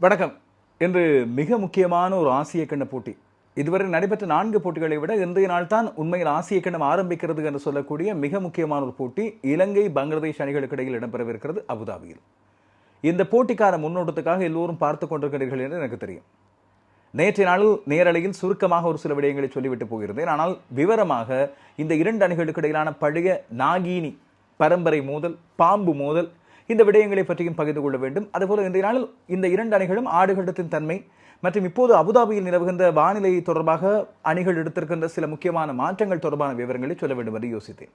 வணக்கம். இன்று மிக முக்கியமான ஒரு ஆசிய கிண்ண போட்டி. இதுவரை நடைபெற்ற நான்கு போட்டிகளை விட இன்றைய நாள் தான் உண்மையில் ஆசிய கிண்ணம் ஆரம்பிக்கிறது என்று சொல்லக்கூடிய மிக முக்கியமான ஒரு போட்டி இலங்கை பங்களாதேஷ் அணிகளுக்கு இடையில் இடம்பெறவிருக்கிறது அபுதாபியில். இந்த போட்டிக்கான முன்னோட்டத்துக்காக எல்லோரும் பார்த்து கொண்டிருக்கிறீர்கள் என்று எனக்கு தெரியும். நேற்றைய நாளில் நேரலையில் சுருக்கமாக ஒரு சில விடயங்களை சொல்லிவிட்டு போயிருந்தேன் ஆனால் விவரமாக இந்த இரண்டு அணிகளுக்கு இடையிலான பழைய நாகீனி பரம்பரை மோதல் பாம்பு மோதல் இந்த விடயங்களை பற்றியும் பகிர்ந்து கொள்ள வேண்டும். அதுபோல இந்த நாளில் இந்த இரண்டு அணிகளும் ஆடுகளத்தின் தன்மை மற்றும் இப்போது அபுதாபியில் நிலவுகின்ற வானிலை தொடர்பாக அணிகள் எடுத்திருக்கின்ற சில முக்கியமான மாற்றங்கள் தொடர்பான விவரங்களை சொல்ல வேண்டும் என்று யோசித்தேன்.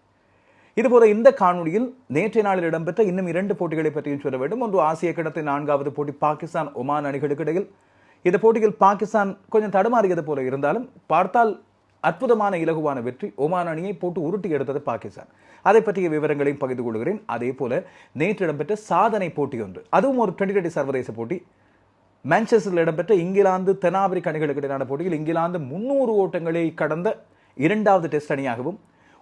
இதுபோல இந்த காணொலியில் நேற்றைய நாளில் இடம்பெற்ற இன்னும் இரண்டு போட்டிகளை பற்றியும் சொல்ல வேண்டும். ஒன்று ஆசிய கிடத்தின் நான்காவது போட்டி பாகிஸ்தான் ஒமான் அணிகளுக்கு இடையில். இந்த போட்டியில் பாகிஸ்தான் கொஞ்சம் தடுமாறியது போல இருந்தாலும் பார்த்தால் அற்புதமான இலகுவான வெற்றி ஒமான் அணியை போட்டு உருட்டி எடுத்தது பாகிஸ்தான். அதை பற்றிய விவரங்களையும் பகிர்ந்து கொள்கிறேன். அதே போல நேற்று இடம்பெற்ற சாதனை போட்டி ஒன்று. அதுவும் ஒரு டுவெண்ட்டி டுவெண்ட்டி சர்வதேச போட்டி. மான்செஸ்டரில் இடம்பெற்ற இங்கிலாந்து தென்னாப்பிரிக்க அணிகளுக்கு இடையிலான போட்டியில் இங்கிலாந்து முன்னூறு ஓட்டங்களை கடந்த இரண்டாவது டெஸ்ட் அணியாகவும்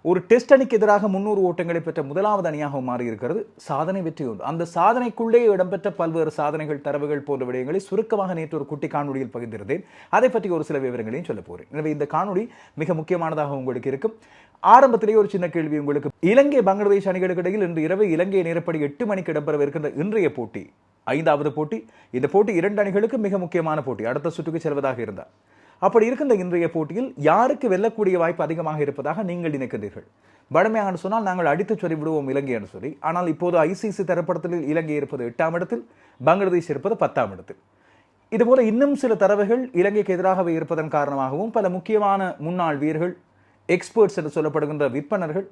ஒரு டெஸ்ட் அணிக்கு எதிராக முன்னூறு ஓட்டங்களை பெற்ற முதலாவது அணியாக மாறி இருக்கிறது சாதனை வெற்றி உண்டு. அந்த சாதனைக்குள்ளே இடம்பெற்ற பல்வேறு சாதனைகள் தரவுகள் போன்ற விடயங்களை சுருக்கமாக நேற்று ஒரு குட்டி காணொலியில் பகிர்ந்திருந்தேன். அதை பற்றி ஒரு சில விவரங்களையும் சொல்ல போகிறேன் எனவே இந்த காணொலி மிக முக்கியமானதாக உங்களுக்கு இருக்கும். ஆரம்பத்திலேயே ஒரு சின்ன கேள்வி உங்களுக்கு. இலங்கை பங்களாதேஷ் அணிகளுக்கு இடையில் இன்று இரவு இலங்கை நேரப்படி எட்டு மணிக்கு இடம்பெறவிருக்கின்ற இன்றைய போட்டி ஐந்தாவது போட்டி. இந்த போட்டி இரண்டு அணிகளுக்கு மிக முக்கியமான போட்டி. அடுத்த சுற்றுக்கு செல்வதாக இருந்தார். அப்படி இருக்கின்ற இன்றைய போட்டியில் யாருக்கு வெல்லக்கூடிய வாய்ப்பு அதிகமாக இருப்பதாக நீங்கள் நினைக்கிறீர்கள்? வடமையாக சொன்னால் நாங்கள் அடித்து சொல்லி விடுவோம் இலங்கை என்று சொல்லி ஆனால் இப்போது ஐசிசி தரப்படத்தில் இலங்கை இருப்பது எட்டாம் இடத்தில் பங்களாதேஷ் இருப்பது பத்தாம் இடத்தில். இதுபோல இன்னும் சில தரவுகள் இலங்கைக்கு எதிராகவே இருப்பதன் காரணமாகவும் பல முக்கியமான முன்னாள் வீரர்கள் எக்ஸ்பர்ட்ஸ் என்று சொல்லப்படுகின்ற விற்பனர்கள்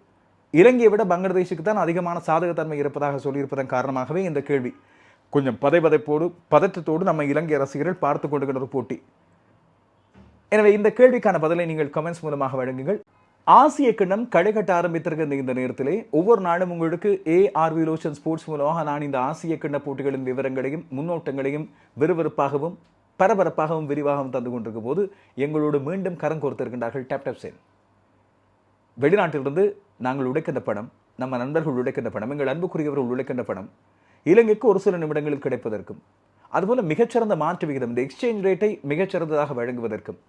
இலங்கையை விட பங்களாதேஷுக்கு தான் அதிகமான சாதகத்தன்மை இருப்பதாக சொல்லியிருப்பதன் காரணமாகவே இந்த கேள்வி. கொஞ்சம் பதைபதைப்போடு பதற்றத்தோடு நம்ம இலங்கை ரசிகர்கள் பார்த்து கொண்டிருக்கிற ஒரு போட்டி. எனவே இந்த கேள்விக்கான பதிலை நீங்கள் கமெண்ட்ஸ் மூலமாக வழங்குங்கள். ஆசிய கிண்ணம் களைகட்ட ஆரம்பித்திருக்கின்ற இந்த நேரத்திலே. ஒவ்வொரு நாளும் உங்களுக்கு ஏ ஆர்வி லோஷன் ஸ்போர்ட்ஸ் மூலமாக நான் இந்த ஆசிய கிண்ண போட்டிகளின் விவரங்களையும் முன்னோட்டங்களையும் விறுவிறுப்பாகவும் பரபரப்பாகவும் விரிவாகவும் தந்து கொண்டிருக்கும் போது எங்களோடு மீண்டும் கரம் கோர்த்திருக்கின்றார்கள் டேப் டேப் சேன் வெளிநாட்டிலிருந்து நாங்கள் உடைக்கின்ற படம் நம்ம நண்பர்கள் உழைக்கின்ற பணம் எங்கள் அன்புக்குரியவர்கள் உழைக்கின்ற பணம் இலங்கைக்கு ஒரு சில நிமிடங்களில் கிடைப்பதற்கும் அதுபோல மிகச்சிறந்த மாற்று விகிதம் இந்த எக்ஸ்சேஞ்ச் ரேட்டை மிகச்சிறந்ததாக வழங்குவதற்கும்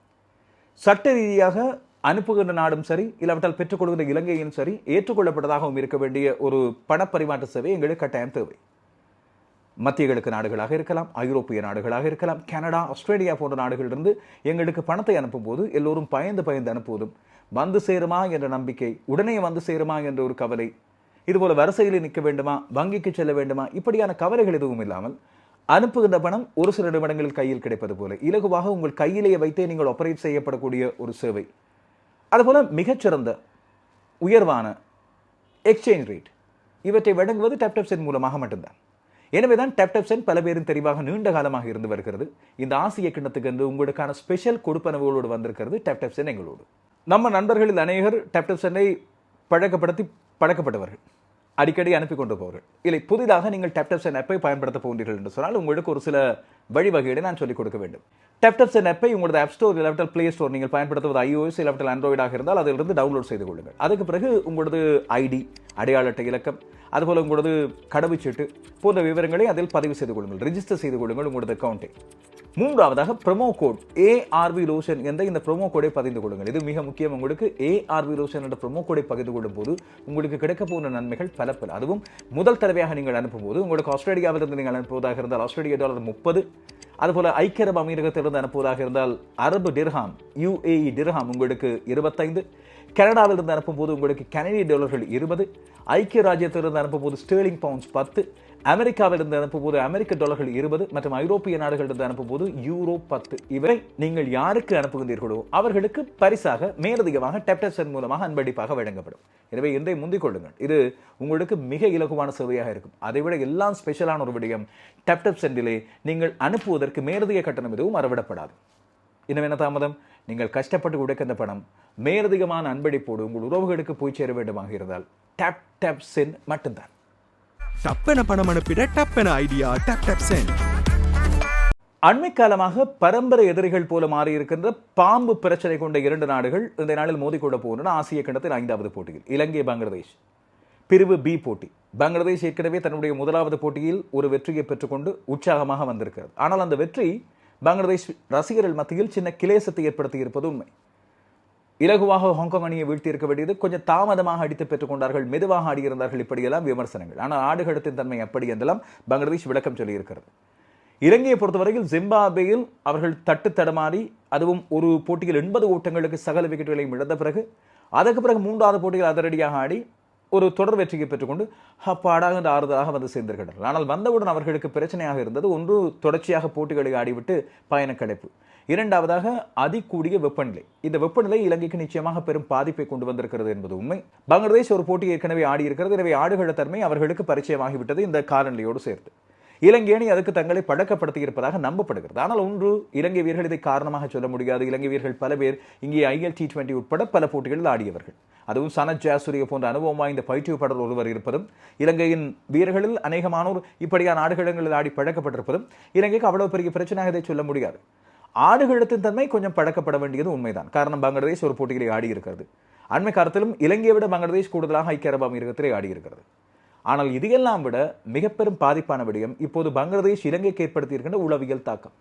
சட்ட ரீதியாக அனுப்புகின்ற நாடும் சரி இல்லாவிட்டால் பெற்றுக்கொள்கின்ற இலங்கையும் சரி ஏற்றுக்கொள்ளப்பட்டதாகவும் இருக்க வேண்டிய ஒரு பணப்பரிமாற்ற சேவை எங்களுக்கு கட்டாயம் தேவை. மத்திய கிழக்கு நாடுகளாக இருக்கலாம் ஐரோப்பிய நாடுகளாக இருக்கலாம் கனடா ஆஸ்திரேலியா போன்ற நாடுகளிலிருந்து எங்களுக்கு பணத்தை அனுப்பும் போது எல்லோரும் பயந்து பயந்து அனுப்புவதும் வந்து சேருமா என்ற நம்பிக்கை உடனே வந்து சேருமா என்ற ஒரு கவலை இதுபோல வரிசையில் நிற்க வேண்டுமா? வங்கிக்கு செல்ல வேண்டுமா? இப்படியான கவலைகள் எதுவும் இல்லாமல் அனுப்புகின்ற பணம் ஒரு சில நிமிடங்களில் கையில் கிடைப்பது போல. இலகுவாக உங்கள் கையிலேயே வைத்தே நீங்கள் ஆப்ரேட் செய்யப்படக்கூடிய ஒரு சேவை. அதுபோல் மிகச்சிறந்த உயர்வான எக்ஸ்சேஞ்ச் ரேட் இவற்றை வழங்குவது டேப்டப் சென் மூலமாக மட்டும்தான். எனவே தான் டேப்டப் சென் பல பேரும் தெரிவாக நீண்ட காலமாக இருந்து வருகிறது. இந்த ஆசிய கிண்ணத்துக்கு வந்து உங்களுக்கான ஸ்பெஷல் கொடுப்பனவுகளோடு வந்திருக்கிறது டேப்டப் சென் எங்களோடு. நம்ம நண்பர்களில் அநேகர் டேப்டப் சென்னை பழக்கப்படுத்தி பழக்கப்பட்டவர்கள். அடிக்கடி அனுப்பி கொண்டு போவார்கள் இல்லை புதிதாக நீங்கள் டெப்டப்சன் ஆப்பை பயன்படுத்த போகிறீர்கள் என்று சொன்னால் உங்களுக்கு ஒரு சில வழிவகைகளை நான் சொல்லிக் கொடுக்க வேண்டும். டெப்டப்சன் ஆப்பை உங்களது ஆப் ஸ்டோர் இல்லாவிட்டால் பிளே ஸ்டோர் நீங்கள் பயன்படுத்துவது ஐஓஎஸ் இல்லாவிட்டால் ஆண்ட்ராய்டாக இருந்தால் அதிலிருந்து டவுன்லோட் செய்து கொள்ளுங்கள். அதுக்கு பிறகு உங்களது ஐடி அடையாள அட்டை இலக்கம் அதுபோல் உங்களது கடவுச்சீட்டு போன்ற விவரங்களை அதில் பதிவு செய்து கொள்ளுங்கள். ரிஜிஸ்டர் செய்து கொள்ளுங்கள் உங்களது அக்கௌண்ட்டை மூன்றாவதாக ப்ரொமோ கோட் ஏஆர்வி லோஷன் என்ற இந்த ப்ரொமோ கோடை பதிந்து கொள்ளுங்கள் இது மிக முக்கியம். உங்களுக்கு ஏஆர்வி லோஷன் என்ற ப்ரொமோ கோடை பகிர்ந்து கொள்ளும் போது உங்களுக்கு கிடைக்க போகிற நன்மைகள் பல பல. அதுவும் முதல் தடவையாக நீங்கள் அனுப்பும்போது உங்களுக்கு ஆஸ்திரேலியாவிலிருந்து நீங்கள் அனுப்புவதாக இருந்தால் ஆஸ்திரேலிய டாலர் முப்பது. அதுபோல் ஐக்கிய அரபு அமீரகத்திலிருந்து அனுப்புவதாக இருந்தால் அரபு டிர்ஹாம் யுஏஇ டிர்ஹாம் உங்களுக்கு இருபத்தைந்து. கனடாவிலிருந்து அனுப்பும்போது உங்களுக்கு கனடிய டாலர்கள் இருபது. ஐக்கிய ராஜ்யத்திலிருந்து அனுப்பும்போது ஸ்டேர்லிங் பவுண்ட்ஸ் பத்து. அமெரிக்காவிலிருந்து அனுப்பும்போது அமெரிக்க டாலர்கள் இருபது மற்றும் ஐரோப்பிய நாடுகளிலிருந்து அனுப்பும்போது யூரோ பத்து. இவரை நீங்கள் யாருக்கு அனுப்புகின்றீர்களோ அவர்களுக்கு பரிசாக மேலதிகமாக டெப்டசன் மூலமாக அன்பளிப்பாக வழங்கப்படும். எனவே இதை முந்திக் கொள்ளுங்கள். இது உங்களுக்கு மிக இலகுவான சேவையாக இருக்கும். அதைவிட எல்லாம் ஸ்பெஷலான ஒரு விடயம் டெப்டப் சென்டிலே நீங்கள் அனுப்புவதற்கு மேலதிக கட்டணம் எதுவும் அறவிடப்படாது. இன்னும் என்ன தாமதம்? நீங்கள் கஷ்டப்பட்டு உடைக்கின்ற பணம் மேலதிகமான அன்பளிப்போடு உங்கள் உறவுகளுக்கு போய் சேர வேண்டுமாக இருந்தால் டேப் டேப் சென் மட்டும்தான். டப்பென பணம் அனுப்பிட டப்பென ஐடியா டப் டப் சென்ட். அண்மை காலமாக பரம்பரை எதிரிகள் போல மாறியிருக்கின்ற பாம்பு பிரச்சனை கொண்ட இரண்டு நாடுகள் இந்த நாளில் மோதிக்கொள்ள போகின்றன. ஆசிய கண்டத்தின் ஐந்தாவது போட்டியில் இலங்கை பங்களாதேஷ். பிரிவு பி போட்டி. பங்களாதேஷ் ஏற்கனவே தன்னுடைய முதலாவது போட்டியில் ஒரு வெற்றியை பெற்றுக்கொண்டு உற்சாகமாக வந்திருக்கிறது. ஆனால் அந்த வெற்றி பங்களாதேஷ் ரசிகர்கள் மத்தியில் சின்ன கிளேசத்தை ஏற்படுத்தி இருப்பது உண்மை. இலகுவாக ஹாங்காங் அணியை வீழ்த்தியிருக்க வேண்டியது கொஞ்சம் தாமதமாக அடித்து பெற்றுக் கொண்டார்கள் மெதுவாக ஆடியிருந்தார்கள் இப்படியெல்லாம் விமர்சனங்கள். ஆனால் ஆடுகளத்தின் தன்மை அப்படி என்றெல்லாம் பங்களாதேஷ் விளக்கம் சொல்லியிருக்கிறது. இலங்கையை பொறுத்தவரையில் ஜிம்பாபேயில் அவர்கள் தட்டு தடமாறி அதுவும் ஒரு போட்டியில் எண்பது ஓட்டங்களுக்கு சகல விக்கெட்டுகளையும் இழந்த பிறகு அதற்கு பிறகு மூன்றாவது போட்டியில் அதிரடியாக ஆடி ஒரு தொடர் வெற்றியை பெற்றுக்கொண்டு அப்பாடாக இந்த ஆறுதலாக வந்து சேர்ந்திருக்கிறார்கள் ஆனால் வந்தவுடன் அவர்களுக்கு பிரச்சனையாக இருந்தது. ஒன்று தொடர்ச்சியாக போட்டிகளை ஆடிவிட்டு பயணக்கடைப்பு இரண்டாவதாக அதிகூடிய வெப்பநிலை. இந்த வெப்பநிலை இலங்கைக்கு நிச்சயமாக பெரும் பாதிப்பை கொண்டு வந்திருக்கிறது என்பது உண்மை. பங்களாதேஷ் ஒரு போட்டி ஏற்கனவே ஆடியிருக்கிறது. எனவே ஆடுகள தன்மை அவர்களுக்கு பரிச்சயமாகிவிட்டது இந்த காலநிலையோடு சேர்த்து இலங்கை அணி அதுக்கு தங்களை பழக்கப்படுத்தி இருப்பதாக நம்பப்படுகிறது. ஆனால் ஒன்று இலங்கை வீரர்கள் இதை காரணமாக சொல்ல முடியாது. இலங்கை வீரர்கள் பல பேர் இங்கே ஐஎல் டி டுவெண்டி உட்பட பல போட்டிகளில் ஆடியவர்கள். அதுவும் சனத் ஜாசூரிய போன்ற அனுபவம் வாய்ந்த பயிற்றுவிப்பாளர் ஒருவர் இருப்பதும் இலங்கையின் வீரர்களில் அநேகமானோர் இப்படியான ஆடுகளங்களில் ஆடி பழக்கப்பட்டிருப்பதும் இலங்கைக்கு அவ்வளவு பெரிய பிரச்சனையாக இதை சொல்ல முடியாது. ஆடுகளத்தின் தன்மை கொஞ்சம் பழக்கப்பட வேண்டியது உண்மைதான். காரணம் பங்களாதேஷ் ஒரு போட்டிகளை ஆடி இருக்கிறது அண்மை காலத்திலும் இலங்கையை விட பங்களாதேஷ் கூடுதலாக ஐக்கிய அரபு அமீரகத்திலே ஆடி இருக்கிறது ஆனால் இதையெல்லாம் விட மிக பெரும் பாதிப்பான விடயம் இப்போது பங்களாதேஷ் இலங்கைக்கு ஏற்படுத்தியிருக்கின்ற உளவியல் தாக்கம்.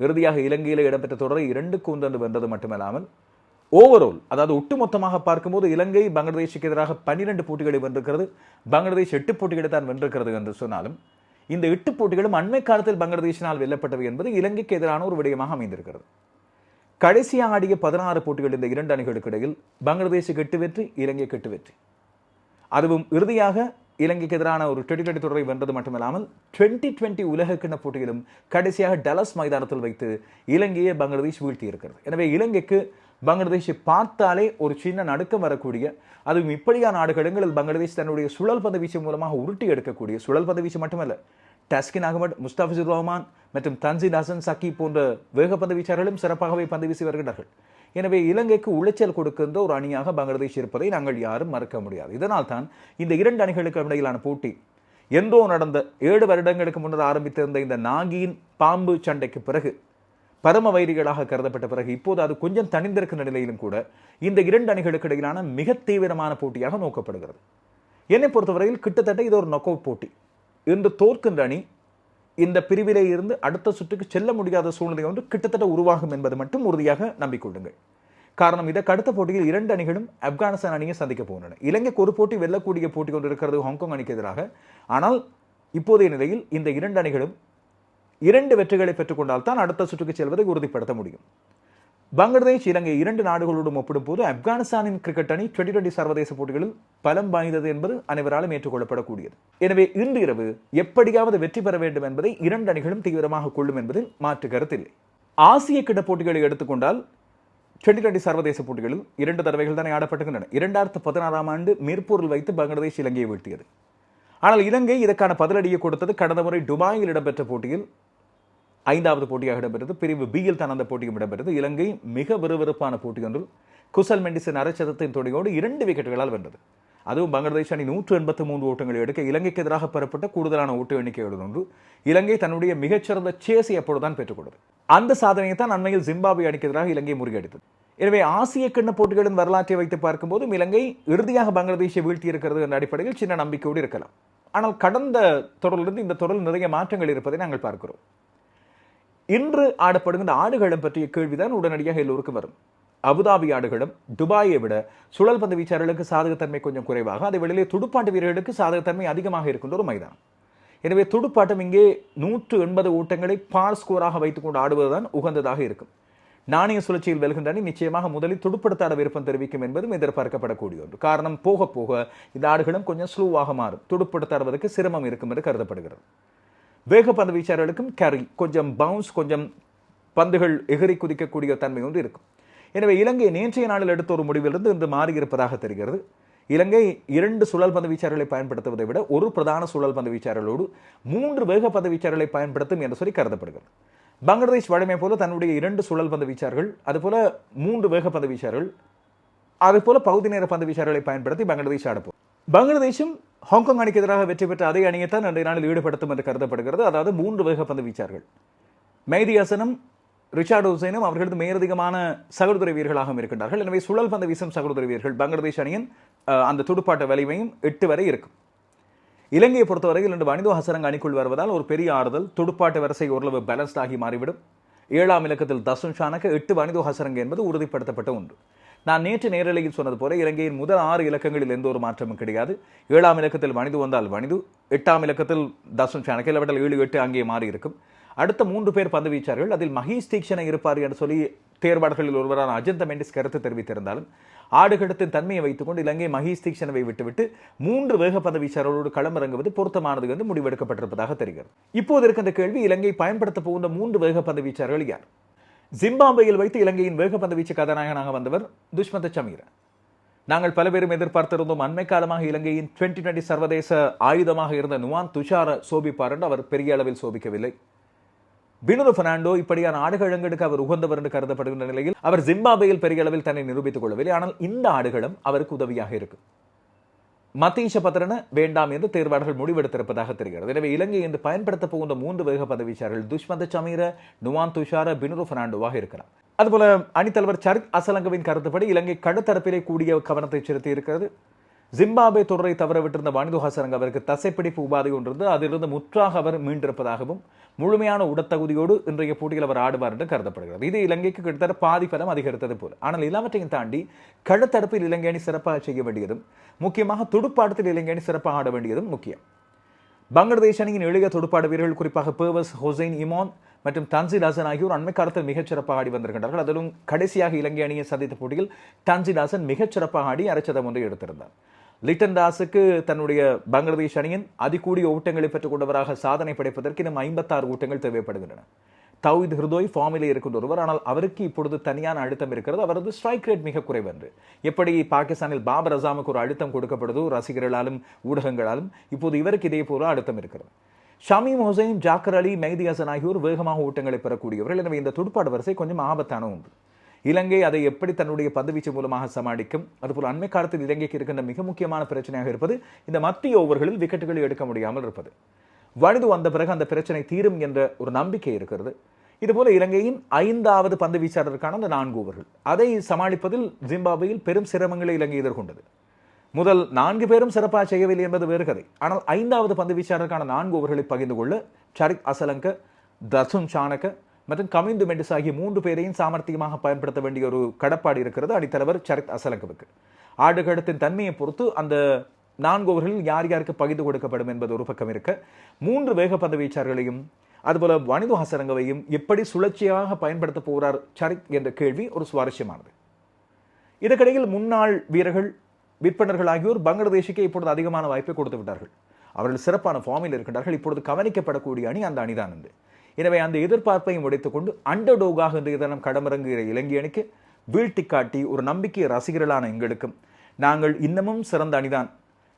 இறுதியாக இலங்கையில் இடம்பெற்ற தொடரை இரண்டுக்கு ஒன்று வென்றது மட்டுமல்லாமல் ஓவரால் அதாவது ஒட்டுமொத்தமாக பார்க்கும்போது இலங்கை பங்களாதேஷுக்கு எதிராக பன்னிரண்டு போட்டிகளை வென்றிருக்கிறது பங்களாதேஷ் எட்டு போட்டிகளை தான் வென்றிருக்கிறது என்று சொன்னாலும் இந்த எட்டு போட்டிகளும் அண்மை காலத்தில் பங்களாதேஷினால் வெல்லப்பட்டவை என்பது இலங்கைக்கு எதிரான ஒரு விடயமாக அமைந்திருக்கிறது. கடைசியாக ஆடிய பதினாறு போட்டிகள் இந்த இரண்டு அணிகளுக்கு இடையில் பங்களாதேஷுக்கு எட்டு வெற்றி இலங்கைக்கு எட்டு வெற்றி. அதுவும் இறுதியாக இலங்கைக்கு எதிரான ஒரு டுவெண்டி டுவெண்டி தொடரை வென்றது மட்டுமில்லாமல் டுவெண்ட்டி டுவெண்ட்டி உலகக்கிண்ண போட்டியிலும் கடைசியாக டலஸ் மைதானத்தில் வைத்து இலங்கையை பங்களாதேஷ் வீழ்த்தி இருக்கிறது எனவே இலங்கைக்கு பங்களாதேஷை பார்த்தாலே ஒரு சின்ன நடுக்கம் வரக்கூடிய அதுவும் இப்படியான நாடுகளில் பங்களாதேஷ் தன்னுடைய சுழல் பந்து வீச்சு மூலமாக உருட்டி எடுக்கக்கூடிய சுழல் பதவீச்சு மட்டுமல்ல டஸ்கின் அகமட் முஸ்தாஃபிசுர் ரஹ்மான் மற்றும் தன்சின் ஹசன் சக்கி போன்ற வேகப்பந்து வீச்சாளர்களும் சிறப்பாகவே பந்து வீசி வருகிறார்கள் எனவே இலங்கைக்கு உளைச்சல் கொடுக்கின்ற ஒரு அணியாக பங்களாதேஷ் இருப்பதை நாங்கள் யாரும் மறக்க முடியாது. இதனால் தான் இந்த இரண்டு அணிகளுக்கு இடையிலான போட்டி என்றோ நடந்த ஏழு வருடங்களுக்கு முன்னர் ஆரம்பித்திருந்த இந்த நாகியின் பாம்பு சண்டைக்கு பிறகு பரம வைரிகளாக கருதப்பட்ட பிறகு இப்போது அது கொஞ்சம் தனிந்திருக்கின்ற நிலையிலும் கூட இந்த இரண்டு அணிகளுக்கு இடையிலான மிக தீவிரமான போட்டியாக நோக்கப்படுகிறது. என்னை பொறுத்தவரையில் கிட்டத்தட்ட இது ஒரு நொக் போட்டி. இன்று தோற்கின்ற அணி இந்த பிரிவிலே இருந்து அடுத்த சுற்றுக்கு செல்ல முடியாத சூழ்நிலை ஒன்று கிட்டத்தட்ட உருவாகும் என்பது மட்டும் உறுதியாக நம்பிக்கொள்ளுங்கள். காரணம் இதற்கு அடுத்த போட்டியில் இரண்டு அணிகளும் ஆப்கானிஸ்தான் அணியை சந்திக்க போகின்றன. இலங்கைக்கு ஒரு போட்டி வெல்லக்கூடிய போட்டி கொண்டு இருக்கிறது ஹாங்காங் அணிக்கு எதிராக. ஆனால் இப்போதைய நிலையில் இந்த இரண்டு அணிகளும் இரண்டு வெற்றிகளை பெற்றுக்கொண்டால் தான் அடுத்த சுற்றுக்கு செல்வதை உறுதிப்படுத்த முடியும். பங்களாதேஷ் இலங்கை இரண்டு நாடுகளோடும் ஒப்பிடும்போது ஆப்கானிஸ்தானின் கிரிக்கெட் அணி டுவெண்டி டுவெண்டி சர்வதேச போட்டிகளில் பலம் வாய்ந்தது என்பது அனைவராலும் ஏற்றுக்கொள்ளப்படக்கூடியது. எனவே இன்று இரவு எப்படியாவது வெற்றி பெற வேண்டும் என்பதை இரண்டு அணிகளும் தீவிரமாக கொள்ளும் என்பதில் மாற்று கருத்தில்லை. ஆசிய கிட போட்டிகளை எடுத்துக்கொண்டால் டுவெண்டி டுவெண்டி சர்வதேச போட்டிகளில் இரண்டு தடவைகள் தானே ஆடப்பட்டுகின்றன இரண்டாயிரத்து பதினாறாம் ஆண்டு மீர்பூரில் வைத்து பங்களாதேஷ் இலங்கையை வீழ்த்தியது. ஆனால் இலங்கை இதற்கான பதிலடியை கொடுத்தது கடந்த முறை டுபாயில் இடம்பெற்ற போட்டியில் ஐந்தாவது போட்டியாக இடம்பெற்றது. பிரிவு பியில் தான் அந்த போட்டியும் இடம்பெற்றது. இலங்கை மிக விறுவிறுப்பான போட்டி ஒன்றில் குசல் மெண்டிசன் அரைச்சதத்தின் தொடையோடு இரண்டு விக்கெட்டுகளால் வென்றது. அதுவும் பங்களாதேஷ் அணி நூற்று எண்பத்து மூன்று ஓட்டங்களை எடுக்க இலங்கைக்கு எதிராக பெறப்பட்ட கூடுதலான ஓட்டு எண்ணிக்கையுடன் ஒன்று. இலங்கை தன்னுடைய மிகச்சிறந்த சேசி அப்பொழுதுதான் பெற்றுக்கொண்டது அந்த சாதனையை தான் அண்மையில் ஜிம்பாபே அணிக்கு எதிராக இலங்கை முறியடித்தது. எனவே ஆசிய கிண்ண போட்டிகளின் வரலாற்றை வைத்து பார்க்கும்போதும் இலங்கை இறுதியாக பங்களாதேஷை வீழ்த்தி இருக்கிறது என்ற அடிப்படையில் சின்ன நம்பிக்கையோடு இருக்கலாம். ஆனால் கடந்த தொடரிலிருந்து இந்த தொடரில் நிறைய மாற்றங்கள் இருப்பதை நாங்கள் பார்க்கிறோம். இன்று ஆடப்படுகின்ற ஆடுகளம் பற்றிய கேள்விதான் உடனடியாக எல்லோருக்கும் வரும். அபுதாபி ஆடுகளம் துபாயை விட சுழல் பந்து வீச்சாளர்களுக்கு சாதகத்தன்மை கொஞ்சம் குறைவாக அதை வெளியிலே துடுப்பாட்டு வீரர்களுக்கு சாதகத்தன்மை அதிகமாக இருக்கின்ற ஒரு மைதானம். எனவே துடுப்பாட்டம் இங்கே நூற்று எண்பது ஓட்டங்களை பால் ஸ்கோராக வைத்துக்கொண்டு ஆடுவதுதான் உகந்ததாக இருக்கும். நாணய சுழற்சியில் வெல்கின்ற அணி நிச்சயமாக முதலில் துடுப்படுத்தாட விருப்பம் தெரிவிக்கும் என்பதும் எதிர்பார்க்கப்படக்கூடிய ஒன்று. காரணம் போக போக இந்த ஆடுகளும் கொஞ்சம் ஸ்லோவாக மாறும். துடுப்படுத்தாடுவதற்கு சிரமம் இருக்கும் என்று கருதப்படுகிறது. வேகப்பந்து வீச்சாளர்களுக்கும் கேரி கொஞ்சம் பவுன்ஸ் கொஞ்சம் பந்துகள் எகிரி குதிக்கக்கூடிய தன்மை ஒன்று இருக்கும். எனவே இலங்கை நேற்றைய நாளில் எடுத்த ஒரு முடிவிலிருந்து இன்று மாறியிருப்பதாக தெரிகிறது. இலங்கை இரண்டு சுழல் பந்து வீச்சாளர்களை பயன்படுத்துவதை விட ஒரு பிரதான சுழல் பந்து வீச்சாளர்களோடு மூன்று வேக பந்து வீச்சாளர்களை பயன்படுத்தும் என்று சொல்லி கருதப்படுகிறது. பங்களாதேஷ் வழமை போல தன்னுடைய இரண்டு சுழல் பந்து வீச்சார்கள் அதுபோல மூன்று வேக பந்து வீச்சார்கள் அதுபோல பகுதி நேர பந்து வீச்சாளர்களை பயன்படுத்தி பங்களாதேஷ் ஆடப்போம் பங்களாதேஷும் ஹாங்காங் அணிக்கு எதிராக வெற்றி பெற்ற அதே அணியைத்தான் அன்றைய நாளில் ஈடுபடுத்தும் என்று கருதப்படுகிறது. அதாவது மூன்று வேகப்பந்து வீச்சார்கள். மெய்தி ஹசனும் ரிச்சார்ட் ஹுசைனும் அவர்களது மேலதிகமான சகோதர வீரர்களாகவும் இருக்கின்றார்கள். எனவே சுழல் பந்து வீசும் சகோதர வீரர்கள் பங்களாதேஷ் அணியின் அந்த துடுப்பாட்ட வலிமையும் எட்டு வரை இருக்கும். இலங்கையை பொறுத்தவரையில் இன்று வனிதோ ஹசரங்க அணிக்குள் வருவதால் ஒரு பெரிய ஆறுதல் துடுப்பாட்ட வரிசை ஓரளவு பேலன்ஸ்ட் ஆகி மாறிவிடும். ஏழாம் இலக்கத்தில் தசுன் ஷானக்கு எட்டு வனிதோ ஹசரங்க என்பது உறுதிப்படுத்தப்பட்ட ஒன்று. நான் நேற்று நேரலையில் சொன்னது போல இலங்கையின் முதல் ஆறு இலக்கங்களில் எந்த ஒரு மாற்றமும் கிடையாது. ஏழாம் இலக்கத்தில் வனிது வந்தால் வனிது எட்டாம் இலக்கத்தில் தசம் ஷானக்கு அவற்றில் ஏழு எட்டு அங்கே மாறி இருக்கும். அடுத்த மூன்று பேர் பந்து வீச்சார்கள். அதில் மகேஷ் தீக்ஷணை இருப்பார் என்று சொல்லி தேர்வாளர்களில் ஒருவரான அஜந்த மெண்டிஸ் கருத்து தெரிவித்திருந்தாலும் ஆடுகளத்தின் தன்மையை வைத்துக்கொண்டு இலங்கை மகேஷ் தீக்ஷணவை விட்டுவிட்டு மூன்று வேக பந்து வீச்சாளர்களோடு களமிறங்குவது பொருத்தமானது என்று முடிவெடுக்கப்பட்டிருப்பதாக தெரிகிறது. இப்போது இருக்கின்ற கேள்வி இலங்கை பயன்படுத்த போகின்ற மூன்று வேக பந்து வீச்சாளர்கள் யார்? ஜிம்பாப்வேயில் வைத்து இலங்கையின் வேகப்பந்து வீச்சு கதாநாயகனாக வந்தவர் துஷ்மந்த சமீர். நாங்கள் பல பேரும் எதிர்பார்த்திருந்தோம் அண்மை காலமாக இலங்கையின் டுவெண்டி டுவெண்டி சர்வதேச ஆயுதமாக இருந்த நுவான் துஷார சோபிப்பார் என்று அவர் பெரிய அளவில் சோபிக்கவில்லை. பினுது பெர்னாண்டோ இப்படியான ஆடுகளங்களுக்கு அவர் உகந்தவர் என்று கருதப்படுகின்ற நிலையில் அவர் ஜிம்பாபேயில் பெரிய அளவில் தன்னை நிரூபித்துக் கொள்ளவில்லை. ஆனால் இந்த ஆடுகளம் அவருக்கு உதவியாக இருக்கும் மத்தீஷ பத்திரன வேண்டாம் என்று தேர்வாளர்கள் முடிவெடுத்திருப்பதாக தெரிகிறது. எனவே இலங்கை என்று பயன்படுத்த போகின்ற மூன்று வேக பதவிச்சாரர்கள் துஷ்மந்த சமீர நுவான் துஷார பினுரு பெர்னாண்டோவாக இருக்கிறார் அதுபோல அணித்தலைவர் சரித் அசலங்கவின் கருத்துப்படி இலங்கை கடுத்தரப்பிலே கூடிய கவனத்தை செலுத்தி இருக்கிறது. ஜிம்பாபே தொடரை தவற விட்டிருந்த வாணிது அவருக்கு தசைப்பிடிப்பு உபாதை ஒன்றிருந்து அதிலிருந்து முற்றாக அவர் மீண்டிருப்பதாகவும் முழுமையான உடத்தகுதியோடு இன்றைய போட்டியில் அவர் ஆடுவார் என்று கருதப்படுகிறது. இது இலங்கைக்கு கிட்டத்தட்ட பாதி பலம் அதிகரித்தது போல். ஆனால் எல்லாவற்றையும் தாண்டி கழுத்தடுப்பில் இலங்கை அணி சிறப்பாக செய்ய வேண்டியதும் முக்கியமாக துடுப்பாட்டத்தில் இலங்கை அணி சிறப்பாக ஆட வேண்டியதும் முக்கியம். பங்களாதேஷ் அணியின் எளிய துடுப்பாட வீரர்கள் குறிப்பாக பேவஸ் ஹொசைன் இமான் மற்றும் தன்சில் ஹசன் ஆகியோர் அண்மை காலத்தில் மிகச்சிறப்பாக ஆடி வந்திருக்கின்றார்கள். அதிலும் கடைசியாக இலங்கை அணியை சந்தித்த போட்டியில் தன்சில் ஹசன் மிகச்சிறப்பாக ஆடி அரைச்சதம் ஒன்றை எடுத்திருந்தார். லிட்டன் தாஸுக்கு தன்னுடைய பங்களாதேஷ் அணியின் அதிகூடிய ஓட்டங்களை பெற்றுக் கொண்டவராக சாதனை படைப்பதற்கு இன்னும் ஐம்பத்தாறு ஓட்டங்கள் தேவைப்படுகின்றன. தௌஹித் ஹிருதோய் ஃபார்மிலே இருக்கின்ற ஒருவர் ஆனால் அவருக்கு இப்பொழுது தனியான அழுத்தம் இருக்கிறது. அவரது ஸ்ட்ரைக் ரேட் மிக குறைவு என்று. எப்படி பாகிஸ்தானில் பாபர் அசாமுக்கு ஒரு அழுத்தம் கொடுக்கப்படுதோ ரசிகர்களாலும் ஊடகங்களாலும் இப்போது இவருக்கு இதே போல அழுத்தம் இருக்கிறது. ஷமீம் ஹுசைன் ஜாக்கர் அலி மெஹதி ஹசன் ஆகியோர் வேகமாக ஓட்டங்களை பெறக்கூடியவர்கள். எனவே இந்த துடுப்பாடு வரிசை கொஞ்சம் ஆபத்தான ஒன்று. இலங்கை அதை எப்படி தன்னுடைய பந்துவீச்சு மூலமாக சமாளிக்கும்? அதுபோல் அண்மை காலத்தில் இலங்கைக்கு இருக்கின்ற மிக முக்கியமான பிரச்சனையாக இருப்பது இந்த மத்திய ஓவர்களில் விக்கெட்டுகளை எடுக்க முடியாமல் இருப்பது. வழுது வந்த பிறகு அந்த பிரச்சனை தீரும் என்ற ஒரு நம்பிக்கை இருக்கிறது. இதுபோல இலங்கையின் ஐந்தாவது பந்து வீச்சாளருக்கான அந்த நான்கு ஓவர்கள். அதை சமாளிப்பதில் ஜிம்பாப்வேயில் பெரும் சிரமங்களை இலங்கை எதிர்கொண்டது. முதல் நான்கு பேரும் சிறப்பாக செய்யவில்லை என்பது வேறு கதை. ஆனால் ஐந்தாவது பந்து வீச்சாளருக்கான நான்கு ஓவர்களை பகிர்ந்து கொள்ள சரிக் அசலங்க தசுன் சாணக்க மற்றும் கமிந்து மெண்டிஸ் ஆகிய மூன்று பேரையும் சாமர்த்தியமாக பயன்படுத்த வேண்டிய ஒரு கடப்பாடு இருக்கிறது அடித்தலைவர் சரித் அசலங்கவுக்கு. ஆடுகளத்தின் தன்மையை பொறுத்து அந்த நான்கு ஓவர்களில் யார் யாருக்கு பகிர்ந்து கொடுக்கப்படும் என்பது ஒரு பக்கம் இருக்க மூன்று வேக பந்து அதுபோல வனிது ஹசரங்கவையும் எப்படி சுழற்சியாக பயன்படுத்த போகிறார் சரித் என்ற கேள்வி ஒரு சுவாரஸ்யமானது. இதற்கிடையில் முன்னாள் வீரர்கள் விற்பனர்கள் ஆகியோர் பங்களாதேஷுக்கு இப்பொழுது அதிகமான வாய்ப்பை கொடுத்து விட்டார்கள். அவர்கள் சிறப்பான ஃபார்மில் இருக்கின்றார்கள். இப்பொழுது கவனிக்கப்படக்கூடிய அணி அந்த அணிதான் என்று எனவே அந்த எதிர்பார்ப்பையும் உடைத்துக்கொண்டு அண்டர் டோகாக இன்றைய தினம் கடமிறங்குகிற இலங்கை அணிக்கு வீழ்த்தி காட்டி ஒரு நம்பிக்கை ரசிகர்களான எங்களுக்கும். நாங்கள் இன்னமும் சிறந்த அணிதான்.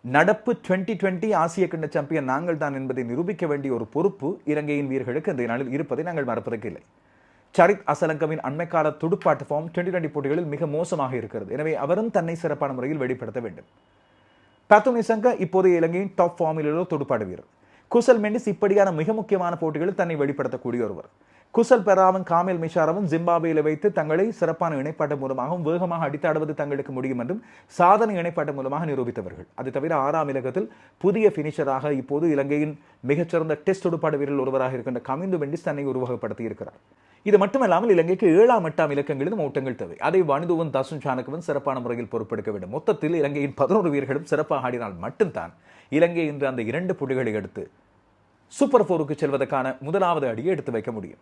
நடப்பு டுவெண்ட்டி டுவெண்ட்டி ஆசிய கிண்ண சாம்பியன் நாங்கள் தான் என்பதை நிரூபிக்க வேண்டிய ஒரு பொறுப்பு இலங்கையின் வீரர்களுக்கு இந்த நாளில் இருப்பதை நாங்கள் மறப்பதற்கு இல்லை சரித் அசலங்கவின் அண்மைக்கால துடுப்பாட்டு ஃபார்ம் டுவெண்ட்டி டுவெண்ட்டி போட்டிகளில் மிக மோசமாக இருக்கிறது. எனவே அவரும் தன்னை சிறப்பான முறையில் வெளிப்படுத்த வேண்டும். பத்து நிசங்க இப்போதைய இலங்கையின் டாப் ஃபார்மில் உள்ள துடுப்பாடு வீரர். குசல் மெண்டிஸ் இப்படியான மிக முக்கியமான போட்டிகளில் தன்னை வெளிப்படுத்தக்கூடிய ஒருவர். குசல் பெராவும் காமில் மிஷாரவும் ஜிம்பாபேயில் வைத்து தங்களை சிறப்பான இணைப்பாட்டு மூலமாகவும் வேகமாக அடித்தாடுவது தங்களுக்கு முடியும் என்றும் சாதனை இணைப்பாட்டு மூலமாக நிரூபித்தவர்கள். அது தவிர ஆறாம் இலக்கத்தில் புதிய பினிஷராக இப்போது இலங்கையின் மிகச்சிறந்த டெஸ்ட் துடுப்பாடு வீரர்கள் ஒருவராக இருக்கின்ற கமிந்து மெண்டிஸ் தன்னை உருவகப்படுத்தி இருக்கிறார் இது மட்டுமல்லாமல் இலங்கைக்கு ஏழாம் எட்டாம் இலக்கங்களிலும் ஓட்டங்கள் தேவை. அதை வனிதுவும் தசுன் சாணக்கவன் சிறப்பான முறையில் பொறுப்பெடுக்க வேண்டும். மொத்தத்தில் இலங்கையின் பதினோரு வீரர்களும் சிறப்பாக ஆடினால் மட்டும்தான் இலங்கை இன்று அந்த இரண்டு புள்ளிகளை எடுத்து சூப்பர் போருக்கு செல்வதற்கான முதலாவது அடியை எடுத்து வைக்க முடியும்.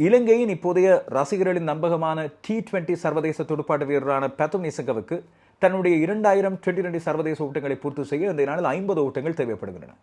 இலங்கையின் இப்போதைய ரசிகர்களின் நம்பகமான டி டுவெண்டி சர்வதேச துடுப்பாட்ட வீரரான பெத்தம் நிசங்கவுக்கு தன்னுடைய இரண்டாயிரம் டுவெண்டி டுவெண்டி சர்வதேச ஓட்டங்களை பூர்த்தி செய்ய இந்த நாளில் ஐம்பது ஓட்டங்கள் தேவைப்படுகின்றன.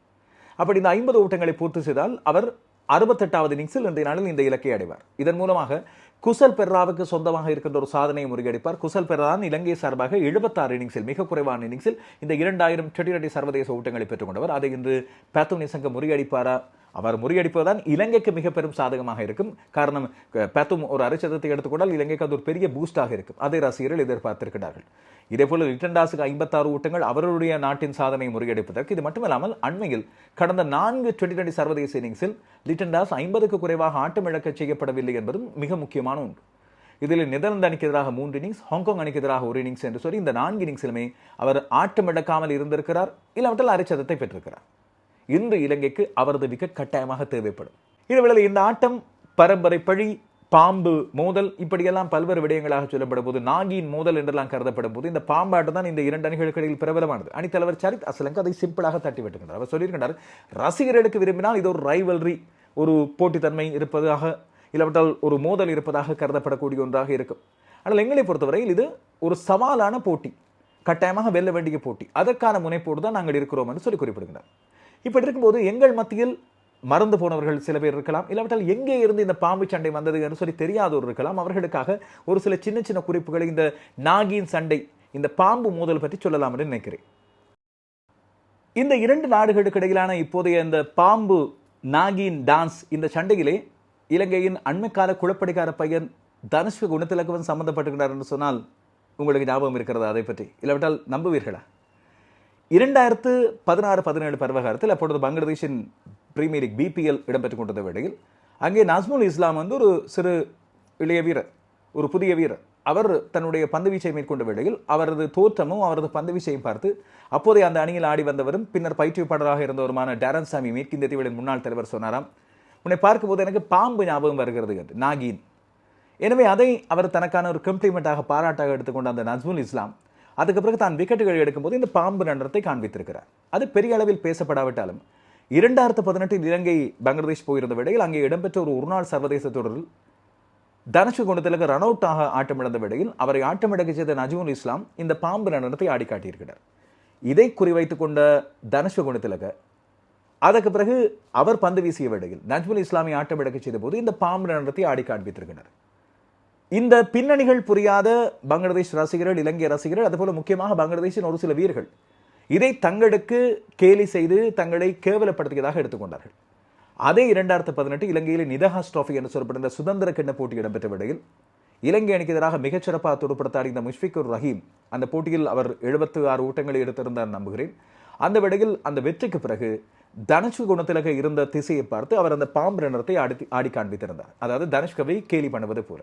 அப்படி இந்த ஐம்பது ஓட்டங்களை பூர்த்தி செய்தால் அவர் அறுபத்தெட்டாவது இன்னிங்ஸில் இன்றைய நாளில் இந்த இலக்கை அடைவார். இதன் மூலமாக குசல் பெர்ராவுக்கு சொந்தமாக இருக்கின்ற ஒரு சாதனையை முறியடிப்பார். குசல் பெர்ரா தான் இலங்கை சார்பாக எழுபத்தாறு இன்னிங்ஸில் மிக குறைவான இன்னிங்ஸில் இந்த இரண்டாயிரம் டுவெண்டி டுவெண்டி சர்வதேச ஓட்டங்களை பெற்றுக்கொண்டவர் அதை இன்று பேத்து நிசங்க முறியடிப்பாரா? அவர் முறியடிப்பதுதான் இலங்கைக்கு மிக பெரும் சாதகமாக இருக்கும். காரணம் பேத்தும் ஒரு அரைச்சதத்தை எடுத்துக்கொண்டால் இலங்கைக்கு அது ஒரு பெரிய பூஸ்டாக இருக்கும். அதை ரசிகர்கள் எதிர்பார்த்திருக்கிறார்கள். இதேபோல ரிட்டன் டாஸுக்கு ஐம்பத்தாறு ஓட்டங்கள் அவருடைய நாட்டின் சாதனையை முறியடிப்பதற்கு. இது மட்டுமில்லாமல் அண்மையில் கடந்த நான்கு டுவெண்டி டுவெண்டி சர்வதேச இன்னிங்ஸில் லிட்டன் டாஸ் ஐம்பதுக்கு குறைவாக ஆட்டம் இழக்க செய்யப்படவில்லை என்பதும் மிக முக்கியமான முக்கியமான ஒன்று. இதில் நெதர்லாந்து அணிக்கு எதிராக மூன்று இன்னிங்ஸ் ஹாங்காங் அணிக்கு எதிராக ஒரு இன்னிங்ஸ் என்று சொல்லி இந்த நான்கு இன்னிங்ஸிலுமே அவர் ஆட்டமிழக்காமல் இருந்திருக்கிறார் இல்லாவிட்டால் அரைச்சதத்தை பெற்றிருக்கிறார். இன்று இலங்கைக்கு அவரது விக்கெட் கட்டாயமாக தேவைப்படும். இதுவேளை இந்த ஆட்டம் பரம்பரை பழி பாம்பு மோதல் இப்படியெல்லாம் பல்வேறு விடயங்களாக சொல்லப்படும் போது நாகியின் மோதல் என்றெல்லாம் கருதப்படும் போது இந்த பாம்பாட்டம் தான் இந்த இரண்டு அணிகளுக்கு இடையில் பிரபலமானது அணித்தலைவர் சரித் அசலங்க அதை சிம்பிளாக தட்டி விட்டுகின்றார் அவர் சொல்லியிருக்கின்றார் ரசிகர்களுக்கு விரும்பினால் இது ஒரு ரைவல்ரி ஒரு போட்டித்தன்மை இருப்பதாக இல்லாவிட்டால் ஒரு மோதல் இருப்பதாக கருதப்படக்கூடிய ஒன்றாக இருக்கும். ஆனால் எங்களை பொறுத்தவரையில் இது ஒரு சவாலான போட்டி. கட்டாயமாக வெல்ல வேண்டிய போட்டி. அதற்கான முனைப்போடு தான் நாங்கள் இருக்கிறோம் என்று சொல்லி குறிப்பிடுகிறார் இப்படி இருக்கும்போது எங்கள் மத்தியில் மறந்து போனவர்கள் சில பேர் இருக்கலாம். இல்லாவிட்டால் எங்கே இருந்து இந்த பாம்பு சண்டை வந்தது என்று சொல்லி தெரியாதோர் இருக்கலாம். அவர்களுக்காக ஒரு சில சின்ன சின்ன குறிப்புகளை இந்த நாகியின் சண்டை இந்த பாம்பு மோதல் பற்றி சொல்லலாம் என்று நினைக்கிறேன். இந்த இரண்டு நாடுகளுக்கு இடையிலான இப்போதைய இந்த பாம்பு நாகியின் டான்ஸ் இந்த சண்டையிலே இலங்கையின் அண்மைக்கால குழப்படிக்கார பையன் தனுஷ்க குணத்திலக்கவன் சம்பந்தப்பட்டிருக்கிறார் என்று சொன்னால் உங்களுக்கு ஞாபகம் இருக்கிறதா? அதை பற்றி. இல்லாவிட்டால் நம்புவீர்களா? இரண்டாயிரத்து பதினாறு பதினேழு பருவகாலத்தில் அப்பொழுது பங்களாதேஷின் பிரீமியர் லீக் பிபிஎல் இடம்பெற்றுக் கொண்டிருந்த வேளையில் அங்கே நஸ்முல் இஸ்லாம் வந்து ஒரு சிறு இளைய வீரர் ஒரு புதிய வீரர். அவர் தன்னுடைய பந்து வீச்சை மேற்கொண்ட வேளையில் அவரது தோற்றமும் அவரது பந்து வீச்சையும் பார்த்து அப்போதைய அந்த அணியில் ஆடி வந்தவரும் பின்னர் பயிற்றுவிப்பாளராக இருந்தவருமான டேரன் சாமி மேற்கிந்திய தீவுகளின் முன்னாள் தலைவர் சொன்னாராம். உன்னை பார்க்கும்போது எனக்கு பாம்பு ஞாபகம் வருகிறது என்று நாகின் எனவே அதை அவர் தனக்கான ஒரு கம்ப்ளிமெண்ட்டாக பாராட்டாக எடுத்துக்கொண்ட அந்த நஸ்முல் இஸ்லாம் அதுக்கு பிறகு தான் விக்கெட்டுகள் எடுக்கும்போது இந்த பாம்பு நடனத்தை காண்பித்திருக்கிறார். அது பெரிய அளவில் பேசப்படாவிட்டாலும் இரண்டாயிரத்து பதினெட்டில் இலங்கை பங்களாதேஷ் போயிருந்த வேளையில் அங்கே இடம்பெற்ற ஒரு ஒருநாள் சர்வதேச தொடரில் தனுஷு குணத்திலக ரன் அவுட்டாக ஆட்டமிழந்த வேளையில் அவரை ஆட்டமிழக்க செய்த நஜ்முல் இஸ்லாம் இந்த பாம்பு நடனத்தை ஆடி காட்டியிருக்கிறார் இதை குறிவைத்துக் கொண்ட தனுஷு குணத்திலக அதற்கு பிறகு அவர் பந்து வீசிய வேடையில் நஜ்முல் இஸ்லாமிய ஆட்டம் எடுக்க செய்த போது இந்த பாம்பு நடனத்தை ஆடி காண்பித்திருக்கிறார். இந்த பின்னணிகள் புரியாத பங்களாதேஷ் ரசிகர்கள் இலங்கை ரசிகர்கள் அதுபோல முக்கியமாக பங்களாதேஷின் ஒரு சில வீரர்கள் இதை தங்களுக்கு கேலி செய்து தங்களை கேவலப்படுத்தியதாக எடுத்துக்கொண்டார்கள் அதே இரண்டாயிரத்து பதினெட்டு இலங்கையில் நிதஹாஸ் ட்ராஃபி என்று சொல்லப்படுகிற சுதந்திர கிண்ண போட்டி இடம்பெற்ற வேளையில் இலங்கை அணிக்கு எதிராக மிகச்சிறப்பாக துடுப்படுத்தாடி இந்த முஷ்பிகுர் ரஹீம் அந்த போட்டியில் அவர் எழுபத்து ஆறு ஊட்டங்களை எடுத்திருந்தார் நம்புகிறேன். அந்த வேளையில் அந்த வெற்றிக்கு பிறகு தனுஷ் குணத்திலக இருந்த திசையை பார்த்து அவர் அந்த பாம்பு நிறத்தை ஆடி ஆடி காண்பித்திருந்தார் அதாவது தனுஷ்கவை கேலி பண்ணுவது போல.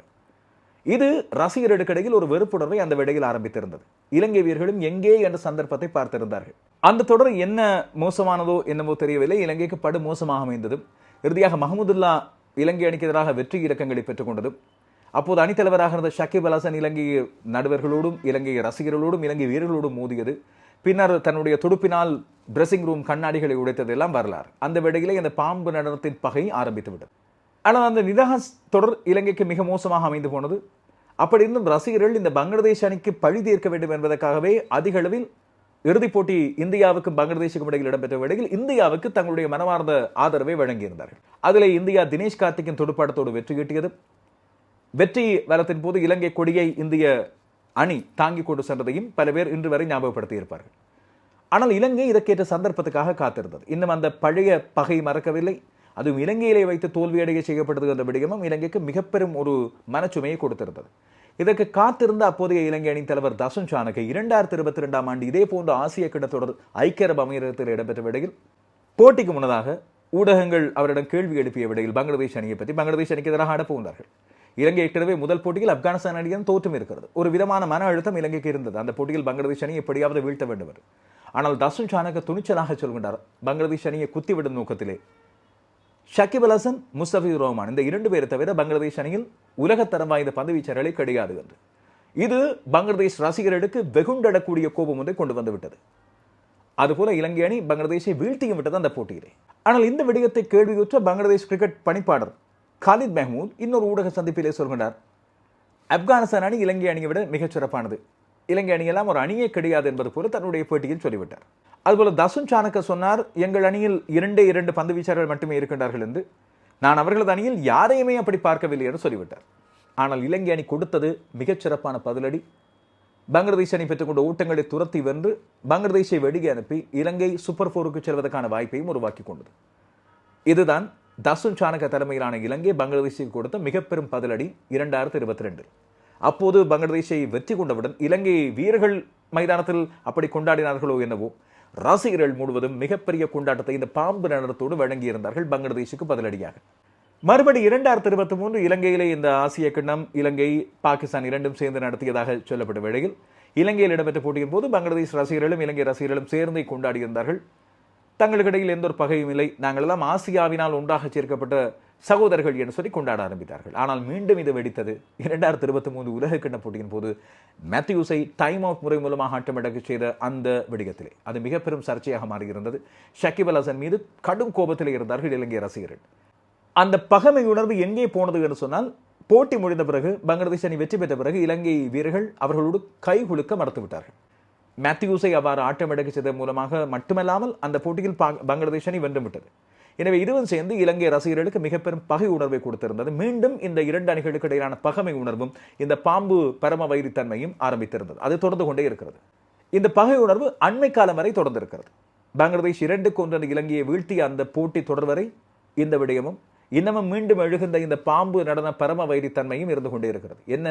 இது ரசிகர்களுக்கிடையில் ஒரு வெறுப்புணர்வை அந்த விடையில் ஆரம்பித்திருந்தது. இலங்கை வீரர்களும் எங்கே என்ற சந்தர்ப்பத்தை பார்த்திருந்தார்கள். அந்த தொடர் என்ன மோசமானதோ என்னமோ தெரியவில்லை. இலங்கைக்கு படு மோசமாக அமைந்ததும் இறுதியாக மஹமுதுல்லா இலங்கை அணிக்கு எதிராக வெற்றி இலக்கங்களை பெற்றுக்கொண்டதும் அப்போது அணித்தலைவராக இருந்த ஷக்கீப் அல் ஹசன் இலங்கை நடுவர்களோடும் இலங்கை ரசிகர்களோடும் இலங்கை வீரர்களோடும் மோதியது பின்னர் தன்னுடைய துடுப்பினால் ட்ரெஸ்ஸிங் ரூம் கண்ணாடிகளை உடைத்ததெல்லாம் வரலாறு. அந்த வேளையிலே இந்த பாம்பு நடனத்தின் பகை ஆரம்பித்து விட்டது ஆனால் அந்த நிதாஸ் தொடர் இலங்கைக்கு மிக மோசமாக அமைந்து போனது. அப்படி இருந்தும் ரசிகர்கள் இந்த பங்களாதேஷ் அணிக்கு பழி தீர்க்க வேண்டும் என்பதற்காகவே அதிக அளவில் இறுதிப் போட்டி இந்தியாவுக்கும் பங்களாதேஷுக்கும் இடையில் இடம்பெற்ற வேளையில் இந்தியாவுக்கு தங்களுடைய மனமார்ந்த ஆதரவை வழங்கியிருந்தார்கள். அதில் இந்தியா தினேஷ் கார்த்திக்கின் துடுப்பாட்டத்தோடு வெற்றி கிட்டியது வெற்றி வரத்தின் போது இலங்கை கொடியை இந்திய அணி தாங்கிக் கொண்டு சென்றதையும் பல பேர் இன்று வரை ஞாபகப்படுத்தி இருப்பார்கள் ஆனால் இலங்கை இதற்கேற்ற சந்தர்ப்பத்துக்காக காத்திருந்தது. இன்னும் அந்த பழைய பகை மறக்கவில்லை. அதுவும் இலங்கையிலே வைத்து தோல்வியடைய செய்யப்பட்டது என்ற விடயமும் இலங்கைக்கு மிகப்பெரும் ஒரு மனச்சுமையை கொடுத்திருந்தது. இதற்கு காத்திருந்த அப்போதைய இலங்கை அணியின் தலைவர் தசுன் சானகை இரண்டாயிரத்தி இருபத்தி ரெண்டாம் ஆண்டு இதே போன்ற ஆசிய கிண்ணத்தொடர் ஐக்கிய அரபு அமீரகத்தில் இடம்பெற்ற விடையில் போட்டிக்கு முன்னதாக ஊடகங்கள் அவரிடம் கேள்வி எழுப்பிய விடையில் பங்களாதேஷ் அணியை பற்றி பங்களாதேஷ் அணிக்கு எதிராக ஆடப்போந்தார்கள் இலங்கை ஏற்கனவே முதல் போட்டியில் ஆப்கானிஸ்தான் அணியின் தோற்றும் இருக்கிறது. ஒரு விதமான மன அழுத்தம் இலங்கைக்கு இருந்தது. அந்த போட்டியில் பங்களாதேஷ் அணி எப்படியாவது வீழ்த்த வேண்டும் ஆனால் தசுன் சானக துணிச்சலாக சொல்கின்றார். பங்களாதேஷ் அணியை குத்திவிடும் நோக்கத்திலே. ஷக்கிப் அல் ஹசன் ரஹ்மான் இந்த இரண்டு பேரை தவிர பங்களாதேஷ் அணியில் உலகத்தரம் வாய்ந்த பந்து வீச்சர்களை கிடையாது என்று. இது பங்களாதேஷ் ரசிகர்களுக்கு வெகுண்டடக்கூடிய கோபம் ஒன்றை கொண்டு வந்து விட்டது. அதுபோல இலங்கை அணி பங்களாதேஷை வீழ்த்தியும் விட்டது அந்த போட்டியிலே. ஆனால் இந்த விடயத்தை கேள்வியுற்ற பங்களாதேஷ் கிரிக்கெட் பணிப்பாளர் காலித் மெஹமூத் இன்னொரு ஊடக சந்திப்பிலே சொல்கின்றார் ஆப்கானிஸ்தான் அணி இலங்கை அணியை விட மிகச் சிறப்பானது. இலங்கை அணியெல்லாம் ஒரு அணியே கிடையாது என்பது போல தன்னுடைய பேட்டியில் சொல்லிவிட்டார். அதுபோல தசுன் சாணக்க சொன்னார் எங்கள் அணியில் இரண்டே இரண்டு பந்து வீச்சாளர்கள் மட்டுமே இருக்கின்றார்கள் என்று. நான் அவர்களது அணியில் யாரையுமே அப்படி பார்க்கவில்லை என்று சொல்லிவிட்டார். ஆனால் இலங்கை அணி கொடுத்தது மிகச்சிறப்பான பதிலடி. பங்களாதேஷ் அணி பெற்றுக்கொண்ட ஊட்டங்களை துரத்தி வென்று பங்களாதேஷை வெடிகை அனுப்பி இலங்கை சூப்பர் ஃபோருக்கு செல்வதற்கான வாய்ப்பையும் உருவாக்கி கொண்டது. இதுதான் தசுன் சாணக தலைமையிலான இலங்கை பங்களாதேஷுக்கு கொடுத்த மிக பெரும் பதிலடி இரண்டாயிரத்தி இருபத்தி ரெண்டு அப்போது பங்களாதேஷை வெற்றி கொண்டவுடன் இலங்கை வீரர்கள் மைதானத்தில் அப்படி கொண்டாடினார்களோ என்னவோ ரசிகர்கள் முழுவதும் மிகப்பெரிய கொண்டாட்டத்தை இந்த பாம்பு நடனத்தோடு வழங்கியிருந்தார்கள் பங்களாதேஷுக்கு பதிலடியாக. மறுபடி இரண்டாயிரத்தி இருபத்தி மூன்று இலங்கையிலே இந்த ஆசிய கிண்ணம் இலங்கை பாகிஸ்தான் இரண்டும் சேர்ந்து நடத்தியதாக சொல்லப்பட்ட வேளையில் இலங்கையில் இடம்பெற்ற போட்டியின் போது பங்களாதேஷ் ரசிகர்களும் இலங்கை ரசிகர்களும் சேர்ந்தே கொண்டாடியிருந்தார்கள். தங்களுக்கிடையில் எந்த ஒரு பகையும் இல்லை. நாங்கள் எல்லாம் ஆசியாவினால் ஒன்றாக சேர்க்கப்பட்ட சகோதரர்கள் என்று சொல்லி கொண்டாட ஆரம்பித்தார்கள். ஆனால் மீண்டும் இது வெடித்தது. இரண்டாயிரத்தி இருபத்தி மூன்று உலகக்கிண்ண போட்டியின் போது மேத்யூஸை டைம் அவுட் முறை மூலமாக ஆட்டமிடக்க செய்த அந்த வெடிகத்திலே. அது மிக பெரும் சர்ச்சையாக மாறியிருந்தது. ஷக்கிப் அல் ஹசன் மீது கடும் கோபத்தில் இருந்தார்கள் இலங்கை ரசிகர்கள். அந்த பகமை உணர்வு எங்கே போனது என்று சொன்னால் போட்டி முடிந்த பிறகு பங்களாதேஷ் அணி வெற்றி பெற்ற பிறகு இலங்கை வீரர்கள் அவர்களோடு கை குலுக்க மறுத்துவிட்டார்கள். மேத்யூஸை அவ்வாறு ஆட்டமிடக்க செய்ததன் மூலமாக மட்டுமல்லாமல் அந்த போட்டியில் பங்களாதேஷ் அணி வென்று விட்டது. எனவே இதுவும் சேர்ந்து இலங்கை ரசிகர்களுக்கு மிக பெரும் பகை உணர்வை கொடுத்திருந்தது. மீண்டும் இந்த இரண்டு அணிகளுக்கு இடையிலான பகமை உணர்வும் இந்த பாம்பு பரம வைரித்தன்மையும் ஆரம்பித்திருந்தது. அது தொடர்ந்து கொண்டே இருக்கிறது. இந்த பகை உணர்வு அண்மை காலம் வரை தொடர்ந்து இருக்கிறது. பங்களாதேஷ் இரண்டுக்கு ஒன்று இலங்கையை வீழ்த்திய அந்த போட்டி தொடர் வரை இந்த விடயமும் இன்னமும் மீண்டும் எழுகின்ற இந்த பாம்பு நடன பரம வைரித்தன்மையும் இருந்து கொண்டே இருக்கிறது. என்ன?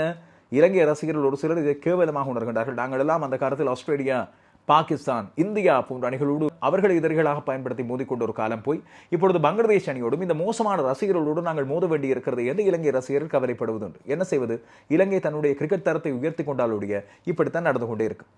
இலங்கை ரசிகர்கள் ஒரு சிலர் இதை கேவலமாக உணர்கின்றார்கள். நாங்கள் எல்லாம் அந்த காலத்தில் ஆஸ்திரேலியா பாகிஸ்தான் இந்தியா போன்ற அணிகளோடு அவர்களை எதிரிகளாக பயன்படுத்தி மோதிக்கொண்ட ஒரு காலம் போய் இப்பொழுது பங்களாதேஷ் அணியோடும் இந்த மோசமான ரசிகர்களோடு நாங்கள் மோத வேண்டி இருக்கிறது என்று இலங்கை ரசிகர்கள் கவலைப்படுவதுண்டு. என்ன செய்வது? இலங்கை தன்னுடைய கிரிக்கெட் தரத்தை உயர்த்தி கொண்டாலுடைய இப்படித்தான் நடந்து கொண்டே இருக்கும்.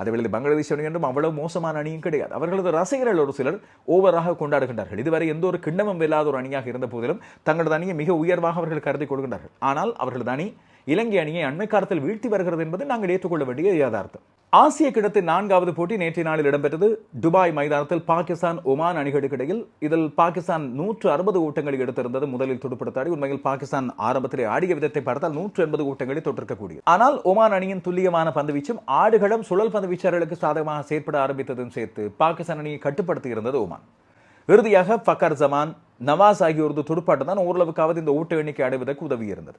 அதேவேளை பங்களாதேஷ் அணி என்றும் அவ்வளவு மோசமான அணியும் கிடையாது. அவர்களது ரசிகர்கள் ஒரு சிலர் ஓவராக கொண்டாடுகின்றார்கள். இதுவரை எந்த ஒரு கிண்ணமும் வெல்லாத ஒரு அணியாக இருந்த போதிலும் தங்களது அணியை மிக உயர்வாக அவர்கள் கருதி கொள்கின்றார்கள். ஆனால் அவர்களது அணி இலங்கை அணியை அண்மை காலத்தில் வீழ்த்தி வருகிறது என்பது நாங்கள் ஏற்றுக்கொள்ள வேண்டிய யதார்த்தம். ஆசிய கிண்ணத்தின் நான்காவது போட்டி நேற்றைய நாளில் இடம்பெற்றது. துபாய் மைதானத்தில் பாகிஸ்தான் ஒமான் அணிகளுக்கு இடையில். இதில் பாகிஸ்தான் நூற்று அறுபது ஓட்டங்களை எடுத்திருந்தது. முதலில் துடுப்படுத்தாடி உண்மையில் பாகிஸ்தான் ஆரம்பத்திலே ஆடிய விதத்தை பார்த்தால் நூற்று எண்பது ஓட்டங்களை தொட்டிருக்கக்கூடியது. ஆனால் ஒமான் அணியின் துல்லியமான பந்துவீச்சும் ஆடுகளம் சுழல் பந்து வீச்சாளர்களுக்கு சாதகமாக செயற்பட ஆரம்பித்ததும் சேர்த்து பாகிஸ்தான் அணியை கட்டுப்படுத்தி இருந்தது ஒமான். இறுதியாக ஃபக்கர் ஜமான் நவாஸ் ஆகியோரது துடுப்பாட்டம் தான் ஓரளவுக்காவது இந்த ஓட்ட எண்ணிக்கை அடைவதற்கு உதவி இருந்தது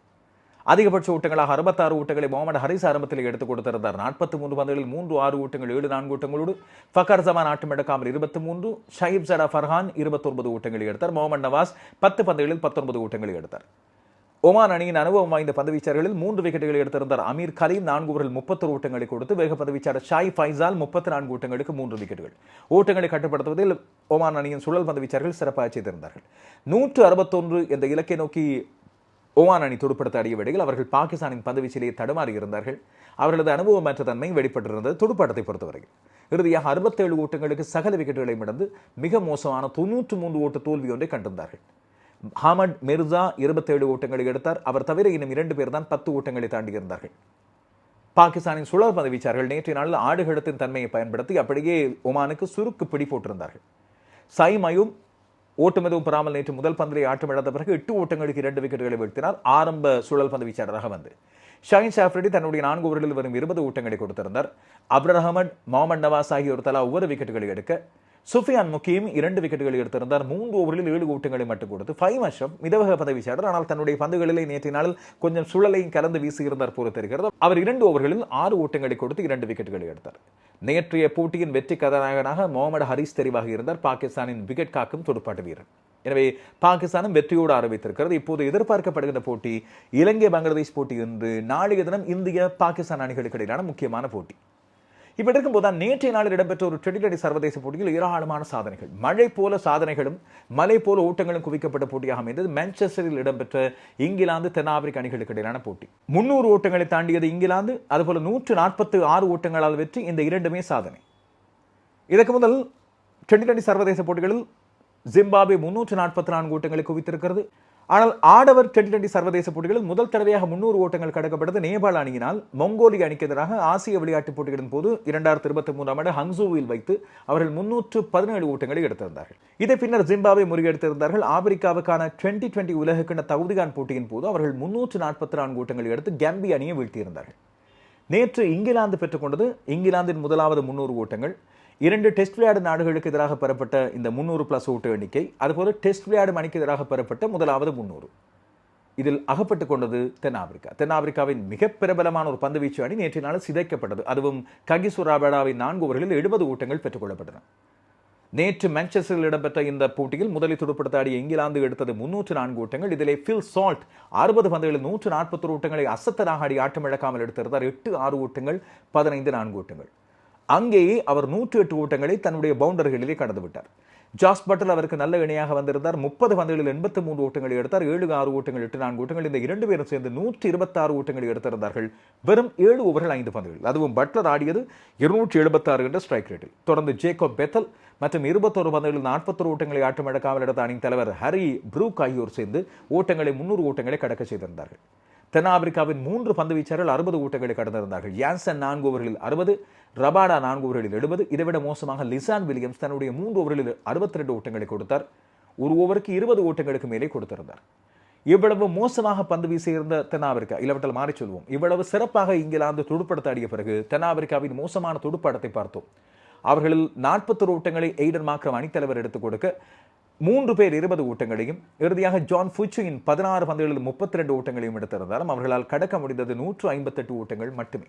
அதிகபட்ச ஊட்டங்களாக அறுபத்தாறு ஊட்டங்களை முகமது ஹரிஸ் ஆரம்பத்தில் எடுத்துக் கொடுத்திருந்தார். நாற்பத்தி மூன்று பந்துகளில் மூன்று ஆறு ஊட்டங்கள் ஏழு நான்கு ஊட்டங்களோடு ஃபக்கர் ஜமான் ஆட்டம் எடுக்காமல் இருபத்தி மூன்று ஷஹீப் ஜடா ஃபர்ஹான் இருபத்தொன்பது ஊட்டங்களை எடுத்தார். முகமது நவாஸ் பத்து பந்துகளில் பத்தொன்பது ஊட்டங்களை எடுத்தார். ஒமான் அணியின் அனுபவம் வாய்ந்த பந்துவீச்சாளர்களில் மூன்று விக்கெட்டுகளை எடுத்திருந்தார். அமீர் கரீம் நான்கு ஓவரில் முப்பத்தொரு ஊட்டங்களை கொடுத்து வேக பந்துவீச்சாளர் ஷாய் ஃபைசால் முப்பத்தி நான்கு ஊட்டங்களுக்கு மூன்று விக்கெட்டுகள். ஓட்டங்களை கட்டுப்படுத்துவதில் ஒமான் அணியின் சுழல் பந்துவீச்சாளர்கள் சிறப்பாக செய்திருந்தார்கள். நூற்று அறுபத்தொன்று என்ற இலக்கை நோக்கி ஒமான் அணி துடுப்படுத்த அடிய வேடையில் அவர்கள் பாகிஸ்தானின் பந்துவீச்சிலேயே தடுமாறி இருந்தார்கள். அவர்களது அனுபவமற்ற தன்மை வெளிப்பட்டிருந்தது துடுப்பாட்டத்தை பொறுத்தவரையில். இறுதியாக அறுபத்தேழு ஓட்டங்களுக்கு சகல விக்கெட்டுகளை மிடந்து மிக மோசமான தொன்னூற்று மூன்று ஓட்டு தோல்வி ஒன்றை கண்டிருந்தார்கள். ஹாமட் மிர்சா இருபத்தேழு ஓட்டங்களை எடுத்தார். அவர் தவிர இன்னும் இரண்டு பேர் தான் பத்து ஓட்டங்களை தாண்டியிருந்தார்கள் பாகிஸ்தானின் சுழல் பதவிச்சார்கள் நேற்றைய நாளில் ஆடுகளத்தின் தன்மையை பயன்படுத்தி அப்படியே ஒமானுக்கு சுருக்கு பிடி போட்டிருந்தார்கள். சைமயும் ஓட்டம் எதுவும் பெறாமல் நேற்று முதல் பந்திலே ஆட்டம் இழந்த பிறகு எட்டு ஓட்டங்களுக்கு இரண்டு விக்கெட்டுகளை வீழ்த்தினார். ஆரம்ப சுழல் பந்து வீச்சாளராக வந்து. ஷாஹின் ஷாஃப்ரெடி தன்னுடைய நான்கு ஓவர்களில் வரும் இருபது ஓட்டங்களை கொடுத்திருந்தார். அப்ரஹமன் அகமட் நவாஸ் ஆகியோர் தலா ஒவ்வொரு விக்கெட்டுகளை எடுக்க சுஃபியான் முக்கியும் இரண்டு விக்கெட்டுகள் எடுத்திருந்தார். மூன்று ஓவரில் ஏழு ஓட்டங்களை மட்டும் கொடுத்து ஃபைவ் அஷ்ரப் மிதவக பதவி ஆனால் தன்னுடைய பந்துகளிலே நேற்றைய நாளில் கொஞ்சம் சுழலையும் கலந்து வீசியிருந்தார் போல தெரிகிறது அவர் இரண்டு ஓவர்களில் ஆறு ஓட்டங்களை கொடுத்து இரண்டு விக்கெட்டுகளை எடுத்தார். நேற்றைய போட்டியின் வெற்றி கதாநாயகனாக முகமது ஹரிஸ் தெரிவாக இருந்தார். பாகிஸ்தானின் விக்கெட் காக்கும் துடுப்பாட்ட வீரர். எனவே பாகிஸ்தானும் வெற்றியோடு ஆரம்பித்திருக்கிறது. இப்போது எதிர்பார்க்கப்படுகின்ற போட்டி இலங்கை பங்களாதேஷ் போட்டி என்று நாளைய தினம் இந்திய பாகிஸ்தான் அணிகளுக்கு இடையிலான முக்கியமான போட்டி. இப்படி இருக்கும்போது தான் நேற்றைய நாளில் இடம்பெற்ற ஒரு ட்ரெடிலடி சர்வதேச போட்டியில் ஏராளமான சாதனைகள். மழை போல சாதனைகளும் மலை போல ஓட்டங்களும் குவிக்கப்பட்ட போட்டியாக அமைந்தது. மான்செஸ்டரில் இடம்பெற்ற இங்கிலாந்து தென்னாப்பிரிக்க அணிகளுக்கு இடையிலான போட்டி. முன்னூறு ஓட்டங்களை தாண்டியது இங்கிலாந்து அதுபோல நூற்று நாற்பத்து ஆறு ஓட்டங்களால் வெற்றி இந்த இரண்டுமே சாதனை. இதற்கு முதல் டுவெண்டி டுவெண்டி சர்வதேச போட்டிகளில் ஜிம்பாப்வே முன்னூற்று நாற்பத்தி நான்கு ஓட்டங்களை குவித்திருக்கிறது. ஆனால் ஆடவர் டுவெண்டி டுவெண்டி சர்வதேச போட்டிகளில் முதல் தடவையாக முன்னூறு ஓட்டங்கள் கடக்கப்பட்டது நேபாள அணியினால். மொங்கோலிய அணிக்கு எதிராக ஆசிய விளையாட்டுப் போட்டிகளின் போது இரண்டாயிரத்தி இருபத்தி மூன்றாம் ஆண்டு ஹங்சூவில் வைத்து அவர்கள் முன்னூற்று பதினேழு ஓட்டங்களை எடுத்திருந்தார்கள். இதை பின்னர் ஜிம்பாவே முறியடித்திருந்தார்கள். ஆப்பிரிக்காவுக்கான டுவெண்டி டுவெண்டி உலகக்கிண தகுதிகான் போட்டியின் போது அவர்கள் முன்னூற்று நாற்பத்தி நான்கு ஓட்டங்களை எடுத்து கம்பி அணியை வீழ்த்தியிருந்தார்கள். நேற்று இங்கிலாந்து பெற்றுக்கொண்டது இங்கிலாந்தின் முதலாவது முன்னூறு ஓட்டங்கள். இரண்டு டெஸ்ட் விளையாடு நாடுகளுக்கு எதிராக பெறப்பட்ட இந்த முன்னூறு பிளஸ் ஓட்டு எண்ணிக்கை அதுபோல டெஸ்ட் விளையாடும் அணிக்கு எதிராக பெறப்பட்ட முதலாவது முன்னூறு இதில் அகப்பட்டுக் கொண்டது தென்னாப்பிரிக்கா தென்னாப்பிரிக்காவின் மிக பிரபலமான ஒரு பந்துவீச்சு அணி நேற்றைய நாள் சிதைக்கப்பட்டது. அதுவும் ககிசு ராபடாவின் நான்கு ஓவர்களில் எழுபது ஓட்டங்கள் பெற்றுக்கொள்ளப்பட்டன நேற்று மான்செஸ்டரில் இடம்பெற்ற இந்த போட்டியில் முதலில் துடுப்படுத்த ஆடிய இங்கிலாந்து எடுத்தது முன்னூற்று நான்கு ஓட்டங்கள். இதிலே ஃபில் சால்ட் அறுபது பந்துகளில் நூற்று நாற்பத்தொரு ஓட்டங்களை அசத்தராக ஆடி ஆட்டமிழக்காமல் எடுத்திருந்தார். எட்டு ஆறு ஓட்டங்கள் பதினைந்து நான்கு ஓட்டங்கள். அங்கேயே அவர் நூற்றி எட்டு ஓட்டங்களை தன்னுடைய பவுண்டர்களிலே கடந்து விட்டார். ஜாஸ் பட்டல் அவருக்கு நல்ல இணையாக வந்திருந்தார். முப்பது பந்துகளில் எண்பத்தி மூன்று ஓட்டங்களை எடுத்தார். ஏழு ஆறு ஓட்டங்கள் எட்டு நான்கு ஓட்டங்கள். இந்த இரண்டு பேரும் சேர்ந்து நூற்றி இருபத்தாறு ஓட்டங்களை எடுத்திருந்தார்கள். வெறும் ஏழு ஓவர்கள் ஐந்து பந்துகள். அதுவும் பட்லர் ஆடியது இருநூற்றி எழுபத்தாறு என்ற ஸ்ட்ரைக் ரேட்டில் தொடர்ந்து ஜேக்கப் பெத்தல் மற்றும் இருபத்தோரு பந்துகளில் நாற்பத்தொரு ஓட்டங்களை ஆட்டமிழக்காமல் எடுத்த அணியின் தலைவர் ஹரி ப்ரூக் ஆகியோர் சேர்ந்து ஓட்டங்களை முன்னூறு ஓட்டங்களை கடக்க செய்திருந்தார்கள். தென்னாப்பிரிக்காவின் மூன்று பந்து வீச்சாளர்கள் அறுபது ஓட்டங்களை கடந்திருந்தார்கள். யான்சன் நான்கு ஓவர்களில் அறுபது ரபாடா நான்கு ஓவர்களில் எழுபது. இதைவிட மோசமாக லிசான் வில்லியம்ஸ் தன்னுடைய மூன்று ஓவர்களில் அறுபத்தி ரெண்டு ஓட்டங்களை கொடுத்தார். ஒரு ஓவருக்கு இருபது ஓட்டங்களுக்கு மேலே கொடுத்திருந்தார். இவ்வளவு மோசமாக பந்து வீசியிருந்த தென்னாப்பிரிக்கா இல்லாவிட்டால் மாறி சொல்வோம். இவ்வளவு சிறப்பாக இங்கிலாந்து துடுப்படுத்த ஆடிய பிறகு தென்னாப்பிரிக்காவின் மோசமான துடுப்பாடத்தை பார்த்தோம். அவர்களில் நாற்பத்தொரு ஓட்டங்களை எய்டன் மாக்ரம் அணித்தலைவர் எடுத்துக் கொடுக்க மூன்று பேர் இருபது ஓட்டங்களையும் இறுதியாக ஜான் ஃபுச்சுவின் பதினாறு பந்துகளில் முப்பத்தி ரெண்டு ஓட்டங்களையும் எடுத்திருந்தாலும் அவர்களால் கடக்க முடிந்தது நூற்று ஐம்பத்தெட்டு ஓட்டங்கள் மட்டுமே.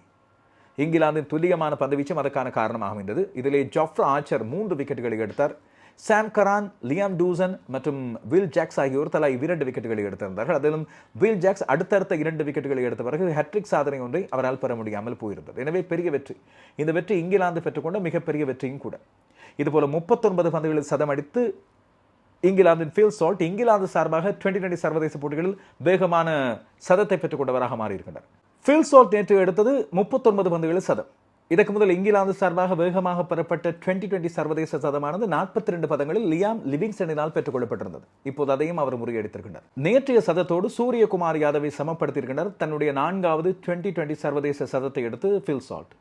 இங்கிலாந்தின் துல்லியமான பந்துவீச்சும் அதற்கான காரணமாக அமைந்தது. இதிலே ஜாஃப்ரா ஆச்சர் மூன்று விக்கெட்டுகளை எடுத்தார். சாம் கரான் லியாம் டூசன் மற்றும் வில் ஜாக்ஸ் ஆகியோர் தலா இரண்டு விக்கெட்டுகளை எடுத்திருந்தார்கள். அதிலும் வில் ஜாக்ஸ் அடுத்தடுத்த இரண்டு விக்கெட்டுகளை எடுத்த பிறகு ஹேட்ரிக் சாதனை ஒன்றை அவரால் பெற முடியாமல் போயிருந்தது. எனவே பெரிய வெற்றி. இந்த வெற்றி இங்கிலாந்து பெற்றுக்கொண்ட மிகப்பெரிய வெற்றியும் கூட. இதுபோல முப்பத்தொன்பது பந்துகளில் சதம் அடித்து இங்கிலாந்தின் ஃபீல் சால்ட் இங்கிலாந்து சார்பாக டுவெண்டி டுவெண்டி சர்வதேச போட்டிகளில் வேகமான சதத்தை பெற்றுக்கொண்டவராக மாறியிருக்கின்றார். ஃபீல் சால்ட் நேற்று எடுத்தது முப்பத்தொன்பது பந்துகளில் சதம். இதற்கு முதல் இங்கிலாந்து சார்பாக வேகமாக பெறப்பட்ட டுவெண்டி டுவெண்டி சர்வதேச சதமானது நாற்பத்தி ரெண்டு பதங்களில் லியாம் லிவிங்ஸ்டனினால் பெற்றுக்கொள்ளப்பட்டிருந்தது. இப்போது அதையும் அவர் முறியடித்திருக்கின்றார். நேற்றைய சதத்தோடு சூரியகுமார் யாதவை சமப்படுத்தியிருக்கின்றார். தன்னுடைய நான்காவது டுவெண்டி டுவெண்டி சர்வதேச சதத்தை எடுத்து ஃபில் சால்ட்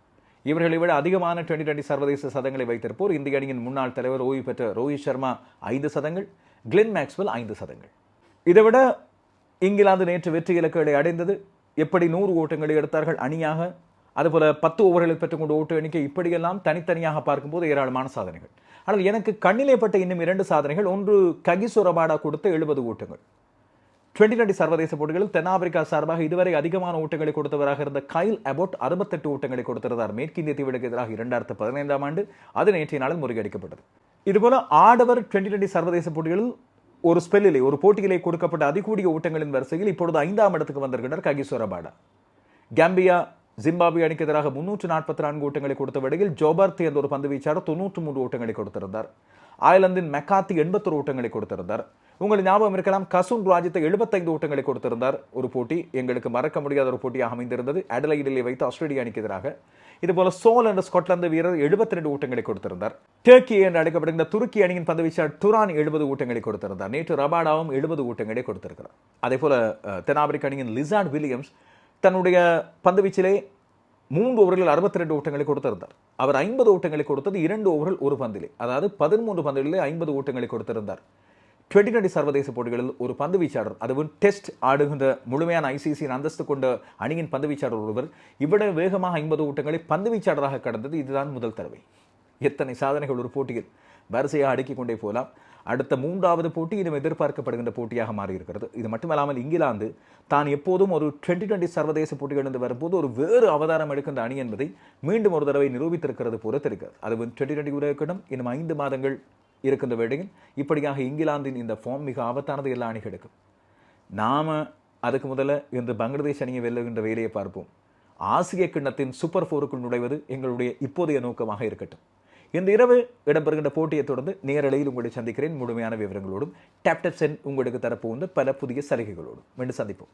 இவர்களை விட அதிகமான டுவெண்டி டுவெண்டி சர்வதேச சதங்களை வைத்திருப்போர் இந்திய அணியின் முன்னாள் தலைவர் ஓய்வு பெற்ற ரோஹித் சர்மா ஐந்து சதங்கள் கிளென் மேக்ஸ்வெல் ஐந்து சதங்கள். இதைவிட இங்கிலாந்து நேற்று வெற்றி இலக்குகளை அடைந்தது. எப்படி நூறு ஓட்டங்களை எடுத்தார்கள் அணியாக? அதுபோல பத்து ஓவர்களில் பெற்றுக்கொண்ட ஓட்டு எண்ணிக்கை இப்படியெல்லாம் தனித்தனியாக பார்க்கும்போது ஏராளமான சாதனைகள். ஆனால் எனக்கு கண்ணிலே பட்ட இன்னும் இரண்டு சாதனைகள். ஒன்று ககிசோ ரபாடா கொடுத்த எழுபது ஓட்டங்கள். டுவெண்டி டுவெண்டி சர்வதேச போட்டிகளில் தென்னாப்பிரிக்கா சார்பாக இதுவரை அதிகமான ஓட்டங்களை கொடுத்தவராக இருந்த கைல் அபோட் அறுபத்தெட்டு ஓட்டங்களை கொடுத்திருந்தார். மேற்கிந்திய தீவுகளுக்கு எதிராக இரண்டாயிரத்து பதினைந்தாம் ஆண்டு அது நேற்றைய நாளில் முறியடிக்கப்பட்டது. இதுபோல ஆடவர் டுவெண்டி டுவெண்டி சர்வதேச போட்டிகளில் ஒரு ஸ்பெல்லிலே ஒரு போட்டியிலே கொடுக்கப்பட்ட அதிகூடிய ஓட்டங்களின் வரிசையில் இப்பொழுது ஐந்தாம் இடத்துக்கு வந்திருக்கிறார் ககிசோரபாடா கேம்பியா ஜிம்பாபே அணிக்கு எதிராக முன்னூற்று நாற்பத்தி நான்கு ஓட்டங்களை கொடுத்த வேளையில் ஜோபர்த்தி என்ற ஒரு பந்து வீச்சாளர் தொன்னூற்று மூன்று ஓட்டங்களை கொடுத்திருந்தார். அயர்லாந்தின் மெக்காத்தி எண்பத்தொரு ஓட்டங்களை கொடுத்திருந்தார். உங்களுக்கு ஞாபகம் இருக்கலாம் கசூன் ராஜ்யத்தை எழுபத்தைந்து ஓட்டங்களை கொடுத்திருந்தார். ஒரு போட்டி எங்களுக்கு மறக்க முடியாத ஒரு போட்டியாக அமைந்திருந்தது. அடலைடிலே வைத்து ஆஸ்திரேலிய அணிக்கு எதிராக. இதுபோல சோல் என்ற ஸ்காட்லாந்து வீரர் எழுபத்தி ரெண்டு ஊட்டங்களை கொடுத்திருந்தார். டர்க்கி என்று அழைக்கப்படுகிற துருக்கி அணியின் பந்து வீச்சாளர் துரான் எழுபது ஊட்டங்களை கொடுத்திருந்தார். நேற்று ரபாடாவும் எழுபது ஊட்டங்களை கொடுத்திருக்கிறார். அதே போல தென்னாப்பிரிக்க அணியின் லிசார்ட் வில்லியம்ஸ் தன்னுடைய பந்து வீச்சிலே மூன்று ஓவரில் அறுபத்தி ரெண்டு ஓட்டங்களை கொடுத்திருந்தார். அவர் ஐம்பது ஓட்டங்களை கொடுத்தது இரண்டு ஓவர்கள் ஒரு பந்திலே. அதாவது பதிமூன்று பந்துகளிலே ஐம்பது ஓட்டங்களை கொடுத்திருந்தார். டுவெண்டி டுவெண்ட்டி சர்வதேச போட்டிகளில் ஒரு பந்து வீச்சாளர் அதுவும் டெஸ்ட் ஆடுகின்ற முழுமையான ஐசிசியின் அந்தஸ்து கொண்ட அணியின் பந்து வீச்சாளர் ஒருவர் இவ்வளவு வேகமாக ஐம்பது ஓட்டங்களை பந்து வீச்சாளராக கடந்தது இதுதான் முதல் தடவை. எத்தனை சாதனைகள் ஒரு போட்டியில் வரிசையாக அடுக்கிக் கொண்டே போகலாம். அடுத்த மூன்றாவது போட்டி இன்னும் எதிர்பார்க்கப்படுகின்ற போட்டியாக மாறியிருக்கிறது. இது மட்டுமல்லாமல் இங்கிலாந்து தான் எப்போதும் ஒரு டுவெண்டி டுவெண்ட்டி சர்வதேச போட்டிகளிலிருந்து வரும்போது ஒரு வேறு அவதாரம் எடுக்கின்ற அணி என்பதை மீண்டும் ஒரு தடவை நிரூபித்திருக்கிறது போல தெரிகிறது. அது டுவெண்டி டுவெண்டி உலகக்கிடம் இன்னும் ஐந்து மாதங்கள் இருக்கின்ற வேளையில் இப்படியாக இங்கிலாந்தின் இந்த ஃபார்ம் மிக ஆபத்தானது எல்லா அணிகளுக்கும். நாம அதுக்கு முதல்ல இந்த பங்களாதேஷ் அணியை வெல்லுகின்ற வேலையை பார்ப்போம். ஆசிய கிண்ணத்தின் சூப்பர் ஃபோருக்குள் நுழைவது எங்களுடைய இப்போதைய நோக்கமாக இருக்கட்டும். இந்த இரவு இடம்பெறுகின்ற போட்டியை தொடர்ந்து நேரலையில் உங்களை சந்திக்கிறேன். முழுமையான விவரங்களோடும் டேப்டப் சென் உங்களுக்கு தரப்போகின்ற பல புதிய சலுகைகளோடும். மீண்டும் சந்திப்போம்.